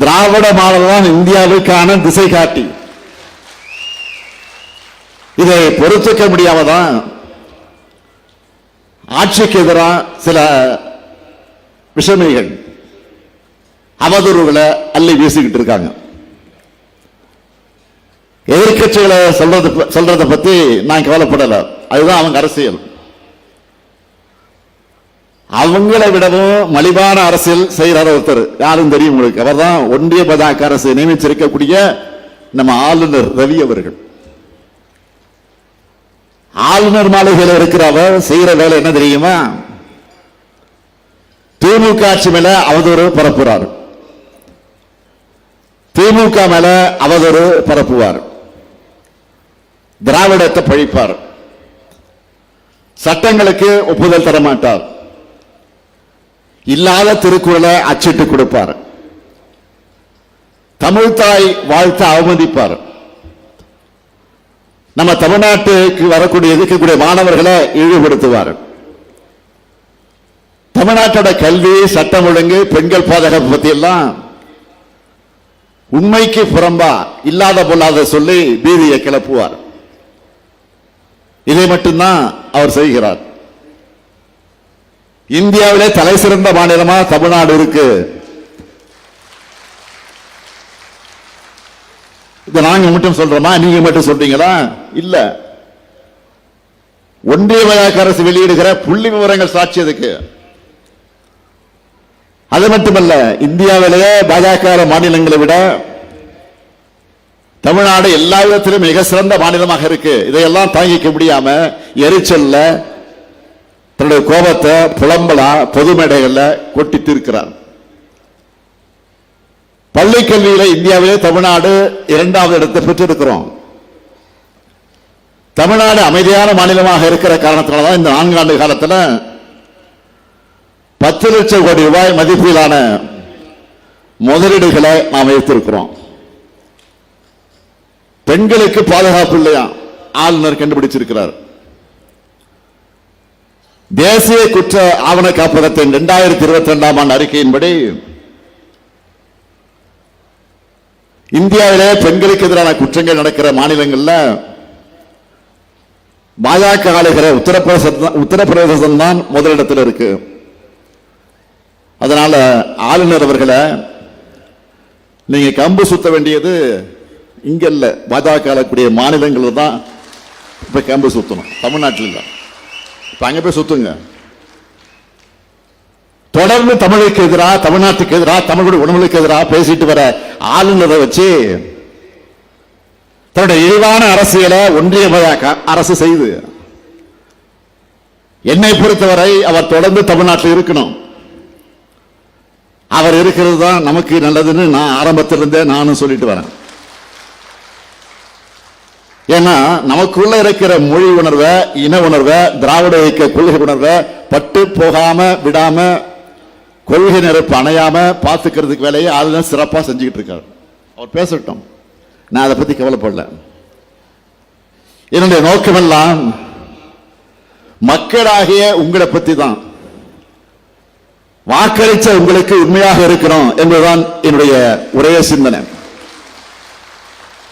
திராவிட model தான் இந்தியாவுக்கான திசை காட்டி. இதை பொறுத்துக்க முடியாம தான் ஆட்சிக்கு எதிராக சில விஷமைகள் அவதூறுகளை அள்ளி வீசிக்கிட்டு இருக்காங்க. எதிர்க்கட்சிகளை சொல்றது சொல்றதை பத்தி நான் கவலைப்படல. அதுதான் அவங்க அரசியல். அவங்களை விடவும் மலிவான அரசியல் செய்கிறார் ஒருத்தர். யாரும் தெரியும் உங்களுக்கு. அவர்தான் ஒன்றிய பாஜக அரசு நியமிச்சிருக்கக்கூடிய நம்ம ஆளுநர் ரவி அவர்கள். ஆளுநர் மாளிகையில் இருக்கிற அவர் செய்யற வேலை என்ன தெரியுமா? திமுக ஆட்சி மேல அவதூறு பரப்புறார். திமுக மேல அவதூறு பரப்புவார். திராவிடத்தை பழிப்பார். சட்டங்களுக்கு ஒப்புதல் தர மாட்டார் இல்லாத திருக்குறளை அச்சிட்டு கொடுப்பார். தமிழ்தாய் வாழ்த்து அவமதிப்பார். நம்ம தமிழ்நாட்டுக்கு வரக்கூடிய இருக்கக்கூடிய மாணவர்களை இழிவுபடுத்துவார். தமிழ்நாட்டோட கல்வி சட்டம் ஒழுங்கு பெண்கள் பாதுகாப்பு பத்தி எல்லாம் உண்மைக்கு புறம்பா இல்லாத பொல்லாத சொல்லி பீதியை கிளப்புவார். இதை மட்டும்தான் அவர் செய்கிறார். இந்தியாவிலே தலை சிறந்த மாநிலமா தமிழ்நாடு இருக்கு. இதை நாங்க மட்டும் சொல்றோமா? நீங்க மட்டும் சொல்றீங்களா? இல்ல. ஒன்றிய வழக்கு அரசு வெளியிடுகிற புள்ளி விவரங்கள் சாட்சி அதுக்கு அது மட்டுமல்ல இந்தியாவிலேயே பாஜக மாநிலங்களை விட தமிழ்நாடு எல்லா விதத்திலும் மிக சிறந்த மாநிலமாக இருக்கு. இதையெல்லாம் தாங்கிக்க முடியாம எரிச்சல்ல தன்னுடைய கோபத்தை புலம்பலா பொது மேடைகளில் கொட்டி தீர்க்கிறார். பள்ளி கல்வியில இந்தியாவிலே தமிழ்நாடு இரண்டாவது இடத்தை பெற்றிருக்கிறோம். தமிழ்நாடு அமைதியான மாநிலமாக இருக்கிற காரணத்தினாலதான் இந்த நான்காண்டு காலத்துல பத்து லட்சம் கோடி ரூபாய் மதிப்பிலான முதலீடுகளை நாம் வைத்திருக்கிறோம் பெண்களுக்கு பாதுகாப்பு இல்லையா? ஆளுநர் கண்டுபிடிச்சிருக்கிறார். தேசிய குற்ற ஆவண காப்பகத்தின் இரண்டாயிரத்தி இருபத்தி ரெண்டாம் ஆண்டு அறிக்கையின்படி இந்தியாவிலே பெண்களுக்கு எதிரான குற்றங்கள் நடக்கிற மாநிலங்களில் பாஜக ஆளுகிற உத்தரப்பிரதேசம் உத்தரப்பிரதேசம் தான் முதலிடத்தில் இருக்கு. அதனால ஆளுநர் அவர்களை நீங்க கம்பு சுத்த வேண்டியது இங்க இல்லை. பாஜக ஆளக்கூடிய மாநிலங்கள் தான் இப்ப கம்பு சுத்தணும். தமிழ்நாட்டில் தான். இப்போ அங்கே போய் சுத்துங்க. தொடர்ந்து தமிழுக்கு எதிராக தமிழ்நாட்டுக்கு எதிராக தமிழுடைய உணவுகளுக்கு எதிராக பேசிட்டு வர ஆளுநரை வச்சு தன்னுடைய இழிவான அரசியலை ஒன்றிய அரசு செய்து. என்னை பொறுத்தவரை அவர் தொடர்ந்து தமிழ்நாட்டில் இருக்கணும். அவர் இருக்கிறது தான் நமக்கு நல்லதுன்னு நான் ஆரம்பத்திலிருந்தே நானும் சொல்லிட்டு வரேன். ஏன்னா நமக்குள்ள இருக்கிற மொழி உணர்வை இன உணர்வை திராவிட இயக்க கொள்கை உணர்வை பட்டு போகாம விடாம கொள்கை நெருப்பு அணையாம பார்த்துக்கிறதுக்கு வேலையை ஆளுநர் சிறப்பா செஞ்சுக்கிட்டு இருக்காரு. அவர் பேசட்டும். நான் அதை பத்தி கவலைப்படல. என்னுடைய நோக்கமெல்லாம் மக்களாகிய உங்களை பத்தி தான் வாக்களிச்ச உங்களுக்கு உண்மையாக இருக்கிறோம் என்பதுதான் என்னுடைய ஒரே சிந்தனை.